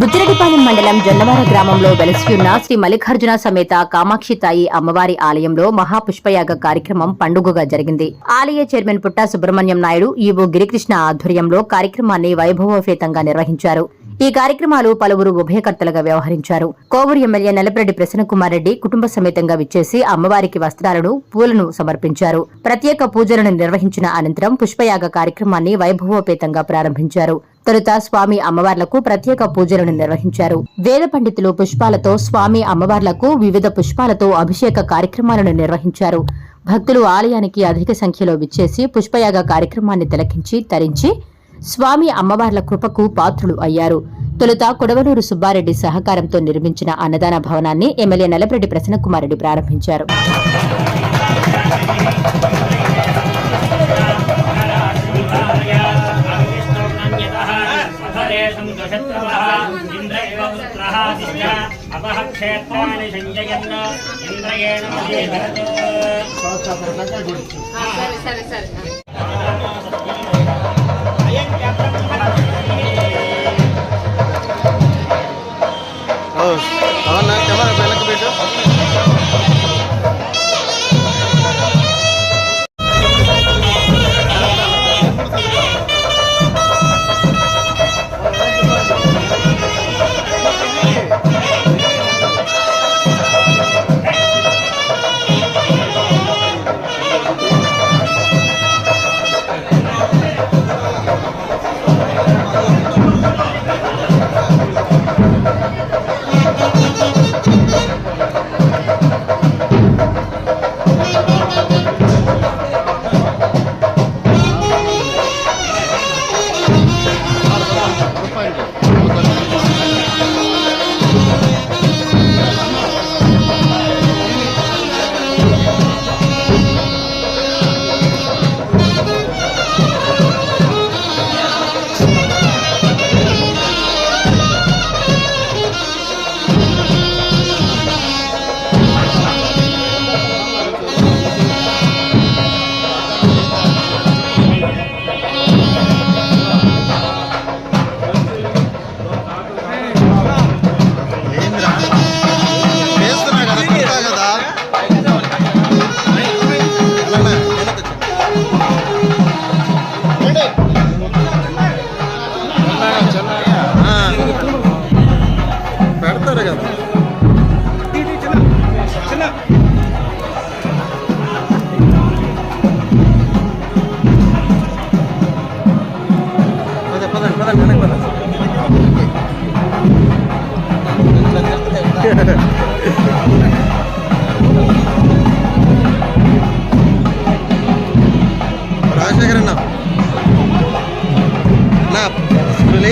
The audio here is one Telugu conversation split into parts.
బుద్ధిరెడ్డిపాలెం మండలం జొన్నవార గ్రామంలో వెలసియున్న శ్రీ మల్లికార్జున సమేత కామాక్షి తాయి అమ్మవారి ఆలయంలో మహాపుష్పయాగ కార్యక్రమం పండుగగా జరిగింది. ఆలయ చైర్మన్ పుట్ట సుబ్రహ్మణ్యం నాయుడు ఈవో గిరికృష్ణ ఆధ్వర్యంలో కార్యక్రమాన్ని వైభవోపేతంగా నిర్వహించారు. ఈ కార్యక్రమాలు పలువురు ఉభయకర్తలుగా వ్యవహరించారు. కోవూరు ఎమ్మెల్యే నల్లపరెడ్డి ప్రసన్నకుమార్ రెడ్డి కుటుంబ సమేతంగా విచ్చేసి అమ్మవారికి వస్త్రాలను పూలను సమర్పించారు. ప్రత్యేక పూజలను నిర్వహించిన అనంతరం పుష్పయాగ కార్యక్రమాన్ని వైభవోపేతంగా ప్రారంభించారు. తొలుత స్వామి అమ్మవార్లకు ప్రత్యేక పూజలను నిర్వహించారు. వేద పండితులు పుష్పాలతో స్వామి అమ్మవార్లకు వివిధ పుష్పాలతో అభిషేక కార్యక్రమాలను నిర్వహించారు. భక్తులు ఆలయానికి అధిక సంఖ్యలో విచ్చేసి పుష్పయాగ కార్యక్రమాన్ని తిలకించి తరించి స్వామి అమ్మవార్ల కృపకు పాత్రులు అయ్యారు. తొలుత కొడవలూరు సుబ్బారెడ్డి సహకారంతో నిర్మించిన అన్నదాన భవనాన్ని ఎమ్మెల్యే నల్లపరెడ్డి ప్రసన్నకుమారెడ్డి ప్రారంభించారు. శత్రవः ఇంద్ర ఇవ పుత్రः దిశ ఇంద్రయేణ సరే సరే సరే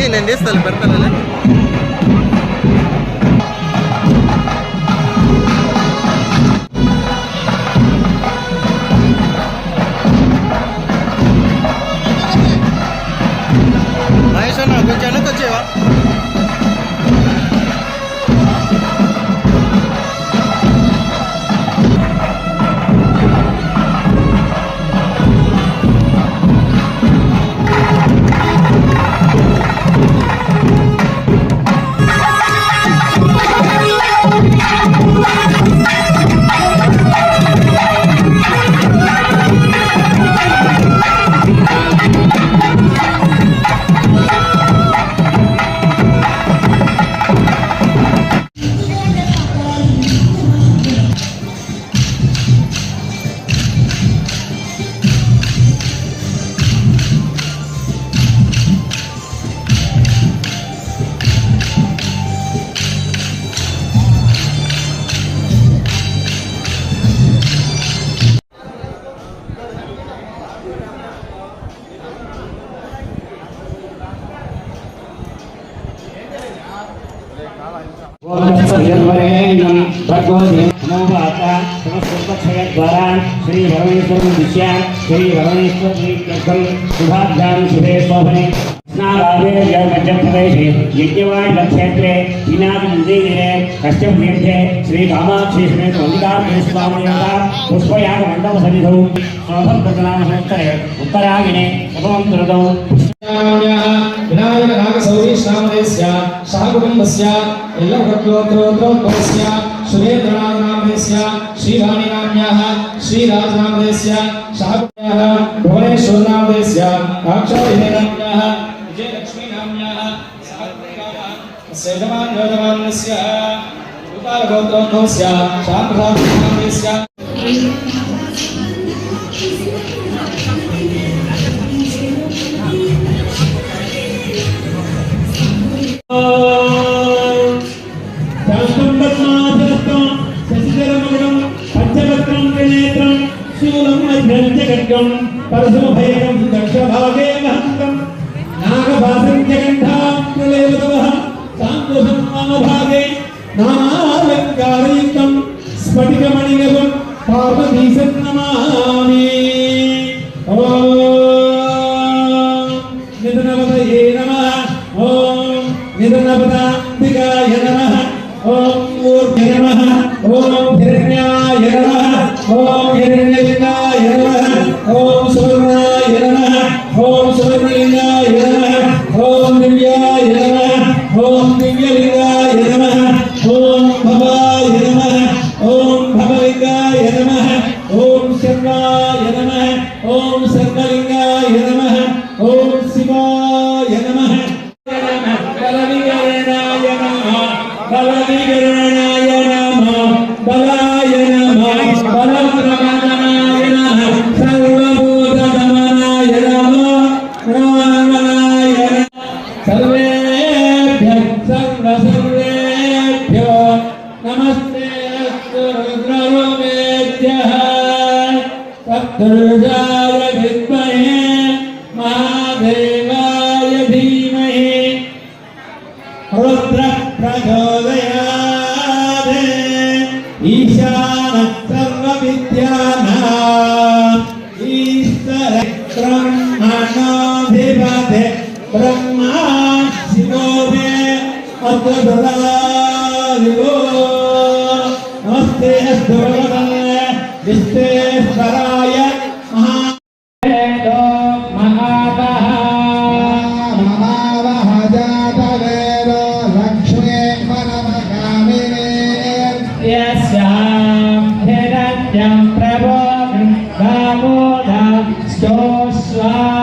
నేను తీస్తాను పెడతాను శ్రీ వరమేశ్వరం దిశ్యా శ్రీ వరమేశ్వరం శుభాభ్యాం శుభే శోభనే స్నారావేర్య మధ్యప్రదేశే యజ్ఞవాడ క్షేత్రే వినాది మందిరే శ్రీ కామాక్షి సమేత మల్లికార్జున పుష్పయాగ మండప సన్నిధౌ శోభం ప్రజనామ సంవత్సరే ఉత్తరాయణే ఉపమంతురదౌ వినాయక నాగ సహ కుటుంబస్య శ్రీరాజనామదేశ్య సహ కుటుంబః భువనేశ్వర నామదేశ్య కాక్షావిధే నామ్యాః విజయలక్ష్మీ నామ్యాః సహ మధ్యంచగడ్గం పరశుభైరం దక్షభాగే మహంతం నాగభాసం సాంకోసం ప్రలేవతవః నానాలంకారయుక్తం స్ఫటికమణిగవం పార్వతీశం నమామి ఓం నిధనవదయే ఓం నిధనపదాంతికాయ నమః ఓం ఊర్ధ్వ నమః ఓం హిరణ్యాయ ఓం प्रवेद्यः तत्पुरुषाय विद्महे महादेवाय धीमहि रुद्र प्रचोदयात् ईशानः सर्वविद्यानाम् ईश्वरब्रह्मणाधिपते ब्रह्मा शिवो मे अत्र విస్తేశ్వరాయ Prabhu Damodar Soswami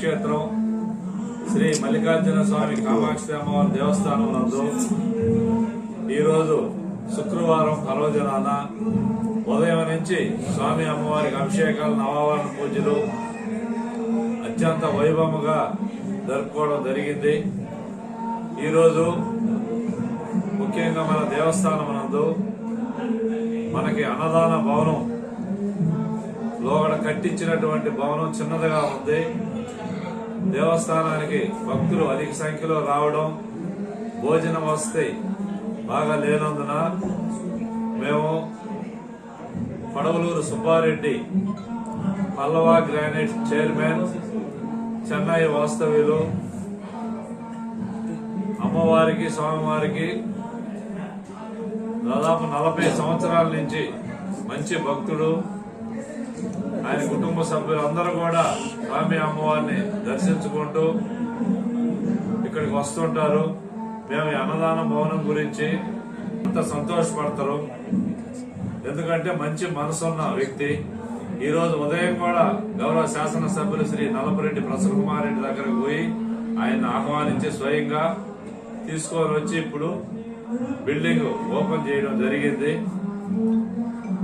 పుణ్యక్షేత్రం శ్రీ మల్లికార్జున స్వామి కామాక్షి అమ్మవారి దేవస్థానం నందు ఈరోజు శుక్రవారం పర్వదినాన ఉదయం నుంచి స్వామి అమ్మవారికి అభిషేకాలు నవావరణ పూజలు అత్యంత వైభవముగా జరుపుకోవడం జరిగింది. ఈరోజు ముఖ్యంగా మన దేవస్థానం నందు మనకి అన్నదాన భవనం లోగడ కట్టించినటువంటి భవనం చిన్నదిగా ఉంది. దేవస్థానానికి భక్తులు అధిక సంఖ్యలో రావడం భోజనం వస్తే బాగా లేనందున మేము పడవలూరు సుబ్బారెడ్డి పల్లవా గ్రానైట్ చైర్మన్ చెన్నై వాస్తవ్యులు అమ్మవారికి స్వామివారికి దాదాపు నలభై సంవత్సరాల నుంచి మంచి భక్తుడు. ఆయన కుటుంబ సభ్యులందరూ కూడా స్వామి అమ్మవారిని దర్శించుకుంటూ ఇక్కడికి వస్తుంటారు. మేము అన్నదాన భవనం గురించి అంత సంతోషపడతారు. ఎందుకంటే మంచి మనసున్న వ్యక్తి. ఈ రోజు ఉదయం కూడా గౌరవ శాసనసభ్యులు శ్రీ నలపరెడ్డి ప్రసన్న కుమార్ రెడ్డి దగ్గరకు పోయి ఆయన ఆహ్వానించి స్వయంగా తీసుకొని వచ్చి ఇప్పుడు బిల్డింగ్ ఓపెన్ చేయడం జరిగింది.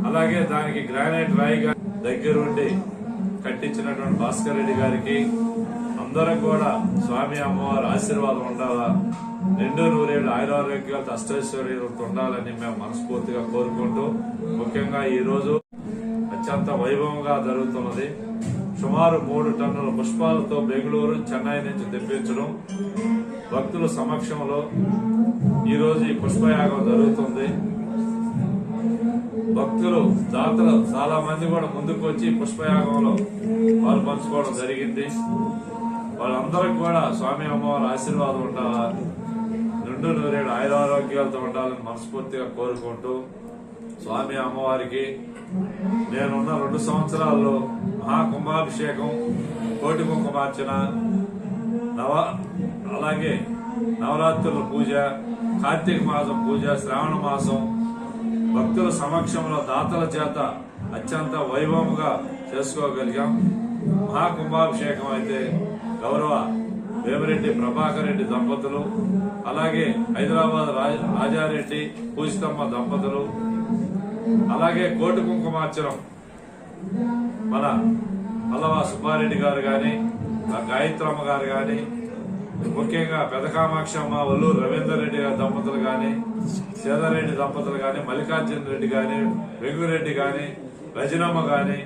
అలాగే దానికి గ్రానైట్ రాయిగా దగ్గరుండి కట్టించినటువంటి భాస్కర్ రెడ్డి గారికి అందరం కూడా స్వామి అమ్మవారి ఆశీర్వాదం ఉండాలా? రెండు నూరేళ్ళు ఆయురారోగ్యాలతో అష్టైశ్వర్యాలతో ఉండాలని మేము మనస్ఫూర్తిగా కోరుకుంటూ ముఖ్యంగా ఈ రోజు అత్యంత వైభవంగా జరుగుతున్నది. సుమారు మూడు టన్నుల పుష్పాలతో బెంగళూరు చెన్నై నుంచి తెప్పించడం భక్తుల సమక్షంలో ఈరోజు ఈ పుష్పయాగం జరుగుతుంది. భక్తులు దాతలు చాలా మంది కూడా ముందుకు వచ్చి పుష్పయాగంలో పాలు పంచుకోవడం జరిగింది. వాళ్ళందరికి కూడా స్వామి అమ్మవారి ఆశీర్వాదం ఉండాలా? రెండు నూరేడు ఆయురారోగ్యాలతో ఉండాలని మనస్ఫూర్తిగా కోరుకుంటూ స్వామి అమ్మవారికి నేనున్న రెండు సంవత్సరాల్లో మహాకుంభాభిషేకం కోటి కుంకుమార్చన నవ అలాగే నవరాత్రుల పూజ కార్తీక మాసం పూజ శ్రావణ మాసం భక్తుల సమక్షంలో దాతల చేత అత్యంత వైభవంగా చేసుకోగలిగాం. మహాకుంభాభిషేకం అయితే గౌరవ వేమిరెడ్డి ప్రభాకర్ రెడ్డి దంపతులు అలాగే హైదరాబాద్ రాజారెడ్డి పూజితమ్మ దంపతులు అలాగే కోటి కుంకుమార్చనం మన మల్లవ సుబ్బారెడ్డి గారు కానీ గాయత్రమ్మ గారు కానీ ముఖ్యంగా పెదకామాక్షమ్మ వాళ్ళు రవీందర్ రెడ్డి గారి దంపతులు కానీ సీతారెడ్డి దంపతులు కానీ మల్లికార్జున రెడ్డి కానీ వెంగురెడ్డి కానీ రజనమ్మ కానీ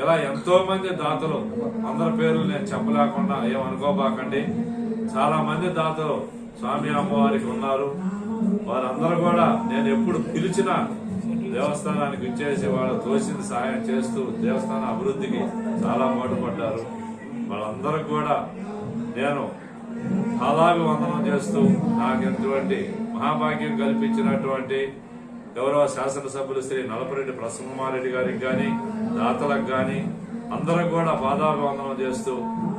ఇలా ఎంతో మంది దాతలు అందరి పేర్లు నేను చెప్పలేకుండా ఏమనుకోబాకండి చాలా మంది దాతలు స్వామి అమ్మవారికి ఉన్నారు. వారందరూ కూడా నేను ఎప్పుడు పిలిచిన దేవస్థానానికి ఇచ్చేసి వాళ్ళు తోసింది సహాయం చేస్తూ దేవస్థాన అభివృద్ధికి చాలా పాటుపడ్డారు. వాళ్ళందరూ కూడా నేను పాదాభివందనం చేస్తూ నాకు ఎటువంటి మహాభాగ్యం కల్పించినటువంటి గౌరవ శాసనసభ్యులు శ్రీ నలపరెడ్డి ప్రసన్నమారెడ్డి గారికి కానీ దాతలకు కానీ అందరం కూడా పాదాభివందనం చేస్తూ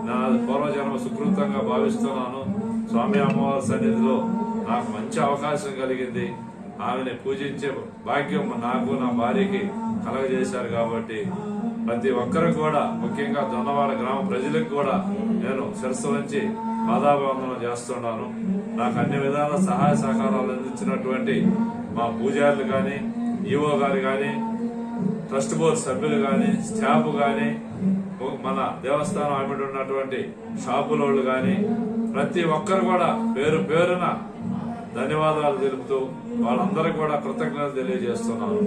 నా పూర్వజన్మ సుకృతంగా భావిస్తున్నాను. స్వామి అమ్మవారి సన్నిధిలో నాకు మంచి అవకాశం కలిగింది. ఆమెని పూజించే భాగ్యం నాకు నా భార్యకి కలగజేశారు కాబట్టి ప్రతి ఒక్కరు కూడా ముఖ్యంగా దొన్నవాడ గ్రామ ప్రజలకు కూడా నేను శిరస్సు నుంచి పాదాభివందనం చేస్తున్నాను. నాకు అన్ని విధాల సహాయ సహకారాలు అందించినటువంటి మా పూజారులు కానీ ఈవో గారు కానీ ట్రస్ట్ బోర్డు సభ్యులు కానీ స్టాఫ్ కానీ మన దేవస్థానం ఆమెడు ఉన్నటువంటి షాపులోళ్ళు కానీ ప్రతి ఒక్కరు కూడా పేరు పేరున ధన్యవాదాలు తెలుపుతూ వాళ్ళందరికీ కూడా కృతజ్ఞతలు తెలియజేస్తున్నాను.